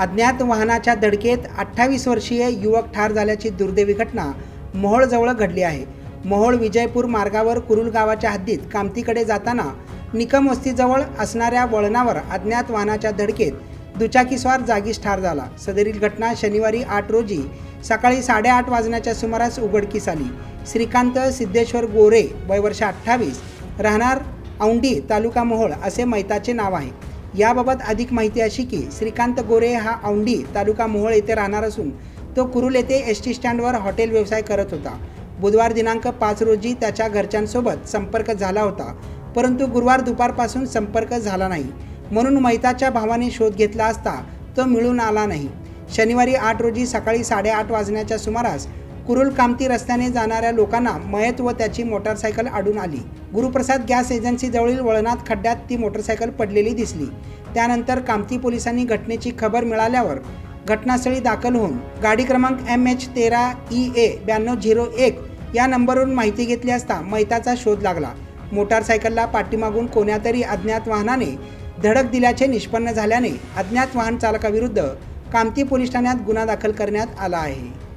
अज्ञात वाहनाच्या धडकेत अठ्ठावीस वर्षीय युवक ठार झाल्याची दुर्दैवी घटना मोहोळजवळ घडली आहे. मोहोळ विजयपूर मार्गावर कुरुल गावाच्या हद्दीत कामतीकडे जाताना निकम वस्तीजवळ असणाऱ्या वळणावर अज्ञात वाहनाच्या धडकेत दुचाकीस्वार जागीच ठार झाला. सदरील घटना शनिवारी आठ रोजी सकाळी साडेआठ वाजण्याच्या सुमारास उघडकीस आली. श्रीकांत सिद्धेश्वर गोरे वय वर्ष अठ्ठावीस राहणार औंढी तालुका मोहोळ असे मैताचे नाव आहे. याबाबत अधिक माहिती अशी की श्रीकांत गोरे हा औंडी तालुका मोहोळ येथे राहणार असून तो कुरुल येथे एस टी स्टँडवर हॉटेल व्यवसाय करत होता. बुधवार दिनांक पाच रोजी त्याच्या घरच्यांसोबत संपर्क झाला होता परंतु गुरुवार दुपारपासून संपर्क झाला नाही. म्हणून मैताच्या भावाने शोध घेतला असता तो मिळून आला नाही. शनिवारी आठ रोजी सकाळी साडेआठ वाजण्याच्या सुमारास कुरुल कामती रस्त्याने जाणाऱ्या लोकांना मयत व त्याची मोटारसायकल आढळून आली. गुरुप्रसाद गॅस एजन्सीजवळील वळणात खड्ड्यात ती मोटारसायकल पडलेली दिसली. त्यानंतर कामती पोलिसांनी घटनेची खबर मिळाल्यावर घटनास्थळी दाखल होऊन गाडी क्रमांक एम एच तेरा ई ए ब्याण्णव झिरो एक या नंबरवरून माहिती घेतली असता मैताचा शोध लागला. मोटारसायकलला पाठीमागून कोण्यातरी अज्ञात वाहनाने धडक दिल्याचे निष्पन्न झाल्याने अज्ञात वाहन चालकाविरुद्ध कामती पोलीस ठाण्यात गुन्हा दाखल करण्यात आला आहे.